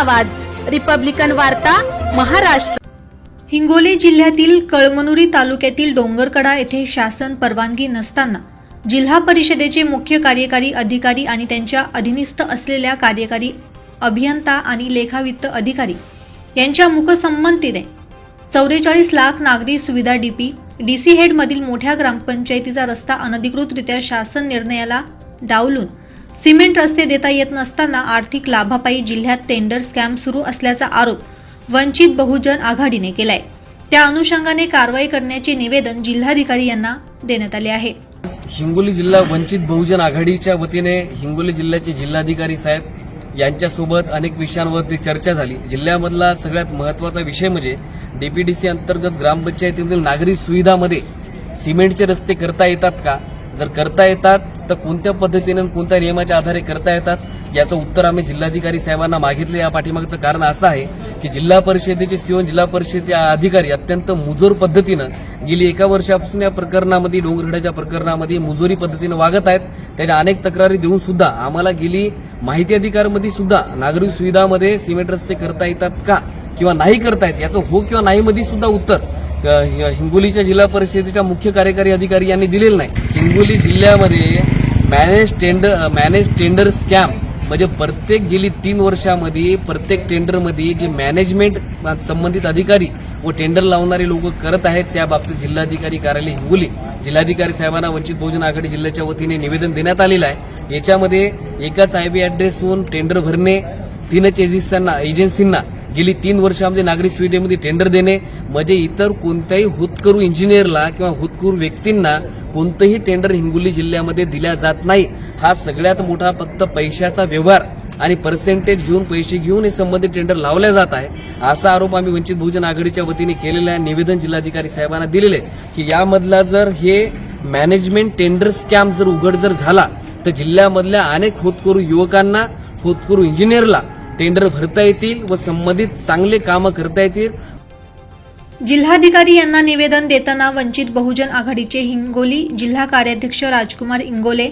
आवाज. रिपब्लिकन वार्ता महाराष्ट्र. हिंगोली जिल्ह्यातील कळमनुरी तालुक्यातील डोंगरकडा येथे शासन परवानगी नसताना जिल्हा परिषदेचे मुख्य कार्यकारी अधिकारी आणि त्यांच्या अधीनस्थ असलेल्या कार्यकारी अभियंता आणि लेखावित्त अधिकारी यांच्या मुखसंमतीने चौवेचाळीस लाख नागरी सुविधा डीपी डीसी हेडमधील मोठ्या ग्रामपंचायतीचा रस्ता अनधिकृतरित्या शासन निर्णयाला डावलून सिमेंट रस्ते देता येत नसताना आर्थिक लाभापायी जिल्ह्यात टेंडर स्कॅम सुरू असल्याचा आरोप वंचित बहुजन आघाडीने केलाय. त्या अनुषंगाने कारवाई करण्याचे निवेदन जिल्हाधिकारी यांना देण्यात आले आहे. हिंगोली जिल्हा वंचित बहुजन आघाडीच्या वतीने हिंगोली जिल्ह्याचे जिल्हाधिकारी साहेब यांच्यासोबत अनेक विषयांवरती चर्चा झाली. जिल्ह्यामधला सगळ्यात महत्त्वाचा विषय म्हणजे डीपीडीसी अंतर्गत ग्रामपंचायतीमधील नागरी सुविधामध्ये सिमेंटचे रस्ते करता येतात का? जर करता येतात तर कोणत्या पद्धतीने कोणत्या नियमाच्या आधारे करता येतात याचं उत्तर आम्ही जिल्हाधिकारी साहेबांना मागितलं. या पाठीमागचं कारण असं आहे की जिल्हा परिषदेचे सीओ जिल्हा परिषद अधिकारी अत्यंत मुजोर पद्धतीनं गेली एका वर्षापासून या प्रकरणामध्ये डोंगरगडाच्या प्रकरणामध्ये मुजोरी पद्धतीनं वागत आहेत. त्याच्या अनेक तक्रारी देऊन सुद्धा आम्हाला गेली माहिती अधिकारमध्ये सुद्धा नागरिक सुविधामध्ये सिमेंट रस्ते करता येतात का किंवा नाही करतायत याचं हो किंवा नाही मध्ये सुद्धा उत्तर हिंगोलीच्या जिल्हा परिषदेच्या मुख्य कार्यकारी अधिकारी यांनी दिलेलं नाही. हिंगोली जिल्ह्यामध्ये manage tender manage tender scam म्हणजे प्रत्येक गेली तीन वर्षामध्ये प्रत्येक टेंडरमध्ये जे मॅनेजमेंट संबंधित अधिकारी व टेंडर लावणारे लोक करत आहेत त्या बाबतीत जिल्हाधिकारी कार्यालय हिंगोली. जिल्हाधिकारी साहेबांना वंचित बहुजन आघाडी जिल्ह्याच्या वतीने निवेदन देण्यात आलेलं आहे. याच्यामध्ये एकाच आय बी ॲड्रेसहून टेंडर भरणे तीनच एजन्सींना एजन्सींना गेली तीन वर्षामध्ये नागरी सुविधेमध्ये टेंडर देणे म्हणजे इतर कोणत्याही हुतकरू इंजिनियरला किंवा हुतकरू व्यक्तींना कोणतंही टेंडर हिंगोली जिल्ह्यामध्ये दिल्या जात नाही. हा सगळ्यात मोठा फक्त पैशाचा व्यवहार आणि पर्सेंटेज घेऊन पैसे घेऊन हे संबंधित टेंडर लावल्या जात आहे. असा आरोप आम्ही वंचित बहुजन आघाडीच्या वतीने केलेला निवेदन जिल्हाधिकारी साहेबांना दिलेले की यामधला जर हे मॅनेजमेंट टेंडर स्कॅम जर उघड जर झाला तर जिल्ह्यामधल्या अनेक होतकरू युवकांना होतकरू इंजिनियरला टेंडर भरता येतील व संबंधित चांगले कामं करता येतील. जिल्हाधिकारी यांना निवेदन देताना वंचित बहुजन आघाडीचे हिंगोली जिल्हा कार्याध्यक्ष राजकुमार इंगोले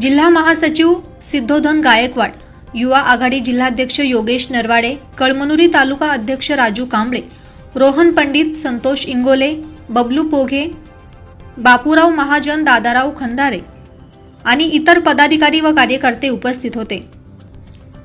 जिल्हा महासचिव सिद्धोधन गायकवाड युवा आघाडी जिल्हाध्यक्ष योगेश नरवाडे कळमनुरी तालुका अध्यक्ष राजू कांबळे रोहन पंडित संतोष इंगोले बबलू पोघे बापूराव महाजन दादाराव खंदारे आणि इतर पदाधिकारी व कार्यकर्ते उपस्थित होते.